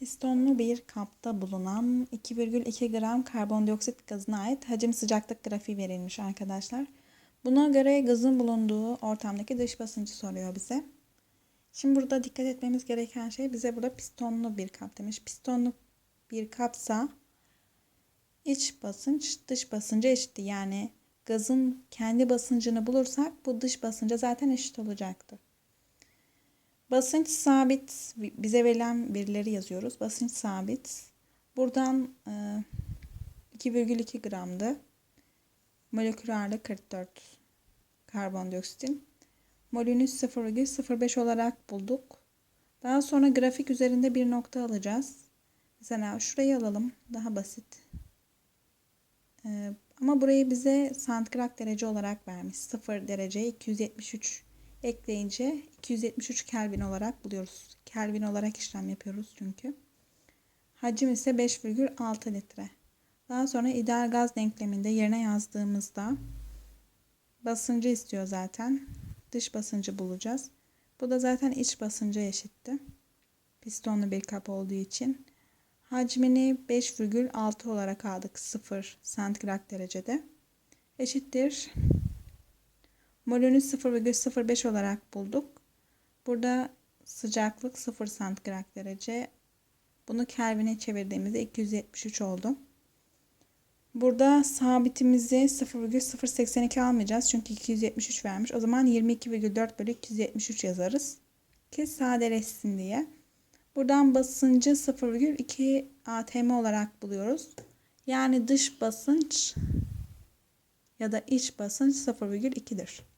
Pistonlu bir kapta bulunan 2,2 gram karbondioksit gazına ait hacim sıcaklık grafiği verilmiş arkadaşlar. Buna göre gazın bulunduğu ortamdaki dış basıncı soruyor bize. Şimdi burada dikkat etmemiz gereken şey bize burada pistonlu bir kap demiş. Pistonlu bir kapsa iç basınç dış basınca eşitti. Yani gazın kendi basıncını bulursak bu dış basınca zaten eşit olacaktı. Basınç sabit bize verilen verileri yazıyoruz. Basınç sabit. Buradan e, 2,2 gramdı. Molekül ağırlığı 44 karbondioksitin. Molünü 0,05 olarak bulduk. Daha sonra grafik üzerinde bir nokta alacağız. Mesela şurayı alalım. Daha basit. Ee, ama burayı bize santigrat derece olarak vermiş. 0 derece 273 ekleyince 273 Kelvin olarak buluyoruz. Kelvin olarak işlem yapıyoruz çünkü. Hacim ise 5,6 litre. Daha sonra ideal gaz denkleminde yerine yazdığımızda basıncı istiyor zaten. Dış basıncı bulacağız. Bu da zaten iç basınca eşitti. Pistonlu bir kap olduğu için. Hacmini 5,6 olarak aldık 0 santigrat derecede. Eşittir. Molünü 0,05 olarak bulduk. Burada sıcaklık 0 santigrat derece. Bunu Kelvin'e çevirdiğimizde 273 oldu. Burada sabitimizi 0,082 almayacağız. Çünkü 273 vermiş. O zaman 22,4 bölü 273 yazarız. Ki sadeleşsin diye. Buradan basıncı 0,2 atm olarak buluyoruz. Yani dış basınç ya da iç basınç 0,2'dir.